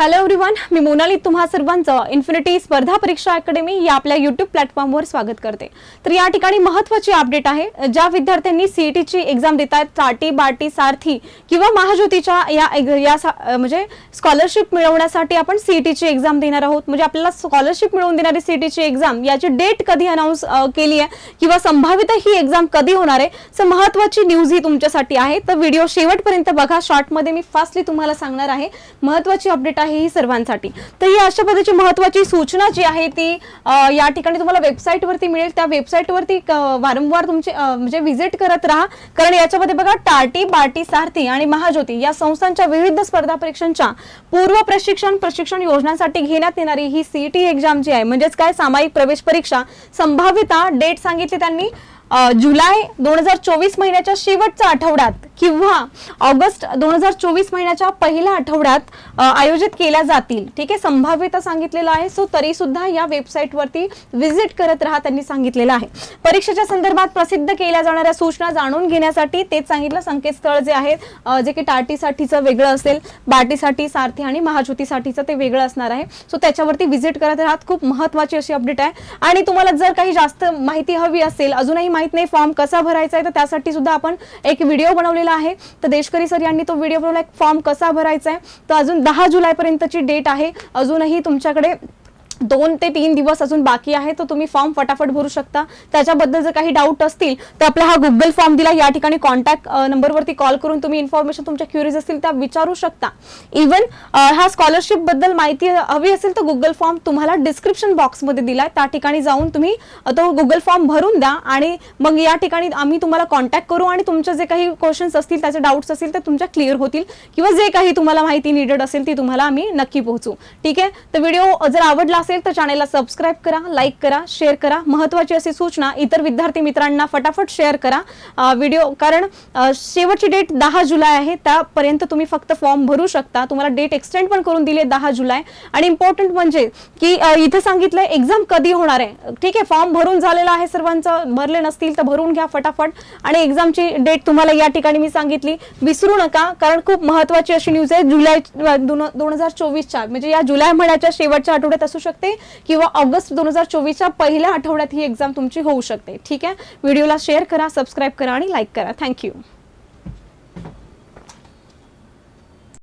Hello everyone मी मोनाली तुम्हा सर्वांचं infinity स्पर्धा परीक्षा अकॅडमी या आपल्या युट्यूब प्लॅटफॉर्मवर स्वागत करते. तर या ठिकाणी महत्त्वाची अपडेट आहे ज्या विद्यार्थ्यांनी सीईटीची एक्झाम देत आहेत चाटी बाटी सारथी किंवा महाज्योतीच्या या या म्हणजे स्कॉलरशिप मिळवण्यासाठी आपण सीईटीची एक्झाम देणार आहोत. म्हणजे आपल्याला स्कॉलरशिप मिळवून देणारी सीईटीची एक्झाम याची डेट कधी अनाऊन्स केली आहे किंवा संभावित ही एक्झाम कधी होणार आहे सर महत्त्वाची न्यूज ही तुमच्यासाठी आहे. तर व्हिडिओ शेवटपर्यंत बघा. शॉर्टमध्ये मी फास्टली तुम्हाला सांगणार आहे महत्त्वाची अपडेट आहे. ही सर्वांसाठी. तर ही अशा पद्धतीची महत्त्वाची सूचना जी आहे ती या ठिकाणी तुम्हाला वेबसाईटवरती मिळेल. त्या वेबसाईटवरती वारंवार तुमचे म्हणजे व्हिजिट करत राहा. कारण याच्यामध्ये बघा टाटी बाटी सारथी आणि महाज्योती या संस्थांच्या विविध स्पर्धा परीक्षांच्या पूर्व प्रशिक्षण प्रशिक्षण योजनांसाठी घेण्यात येणारी ही सीईटी एक्झाम जी आहे म्हणजेच काय? सामायिक प्रवेश परीक्षा. संभाव्यता डेट सांगितली त्यांनी. जुलै दोन हजार चोवीस महिन्याच्या शेवटच्या आठवड्यात किंवा ऑगस्ट दोन हजार चोवीस महिन्याच्या पहिल्या आठवड्यात आयोजित केल्या जातील. ठीक आहे संभाव्यता सांगितलेलं आहे सो तरी सुद्धा या वेबसाईटवरती व्हिजिट करत राहा त्यांनी सांगितलेलं आहे. परीक्षेच्या संदर्भात प्रसिद्ध केल्या जाणाऱ्या सूचना जाणून घेण्यासाठी तेच सांगितलं संकेतस्थळ जे आहे जे की टाटीसाठीचं वेगळं असेल बाटीसाठी सारथी आणि महाज्योतीसाठीचं ते वेगळं असणार आहे. सो त्याच्यावरती व्हिजिट करत राहत खूप महत्वाची अशी अपडेट आहे. आणि तुम्हाला जर काही जास्त माहिती हवी असेल अजूनही माहीत नाही फॉर्म कसा भरायचा आहे तर त्यासाठी सुद्धा आपण एक व्हिडिओ बनवलेला आहे. तर देशकरी सर यांनी तो व्हिडिओ बनवला फॉर्म कसा भरायचा आहे तर अजून दहा जुलैपर्यंतची डेट आहे. अजूनही तुमच्याकडे दोन ते तीन दिवस अजून बाकी आहे तर तुम्ही फॉर्म फटाफट भरू शकता. त्याच्याबद्दल जर काही डाऊट असतील तर आपला हा गुगल फॉर्म दिला या ठिकाणी कॉन्टॅक्ट नंबरवरती कॉल करून तुम्ही इन्फॉर्मेशन तुमच्या क्युरीज असतील त्या विचारू शकता. इवन हा स्कॉलरशिपबद्दल माहिती हवी असेल तर गुगल फॉर्म तुम्हाला डिस्क्रिप्शन बॉक्समध्ये दिला आहे त्या ठिकाणी जाऊन तुम्ही तो गुगल फॉर्म भरून द्या आणि मग या ठिकाणी आम्ही तुम्हाला कॉन्टॅक्ट करू आणि तुमचे जे काही क्वेश्चन्स असतील त्याचे डाऊट्स असतील ते तुमच्या क्लिअर होतील किंवा जे काही तुम्हाला माहिती निडेड असेल ती तुम्हाला आम्ही नक्की पोहोचू. ठीक आहे? तर व्हिडिओ जर आवडला असेल असेल तर चॅनेलला सबस्क्राईब करा लाईक करा शेअर करा. महत्वाची अशी सूचना इतर विद्यार्थी मित्रांना फटाफट शेअर करा. व्हिडिओ कारण शेवटची डेट दहा जुलै आहे. त्यापर्यंत तुम्ही फक्त फॉर्म भरू शकता. तुम्हाला डेट एक्सटेंड पण करून दिली दहा जुलै. आणि इम्पॉर्टंट म्हणजे की इथं इथे सांगितलंय एक्झाम कधी होणार आहे. ठीक आहे फॉर्म भरून झालेला आहे सर्वांचं. भरले नसतील तर भरून घ्या फटाफट. आणि एक्झामची डेट तुम्हाला या ठिकाणी मी सांगितली. विसरू नका कारण खूप महत्वाची अशी न्यूज आहे. जुलै दोन दोन हजार चोवीसच्या म्हणजे या जुलै महिन्याच्या शेवटच्या आठवड्यात असू शकते किंवा ऑगस्ट दोन हजार चोवीसच्या पहिल्या आठवड्यात ही एक्झाम तुमची होऊ शकते. ठीक आहे? व्हिडिओला शेअर करा सबस्क्राईब करा आणि लाईक करा. थँक्यू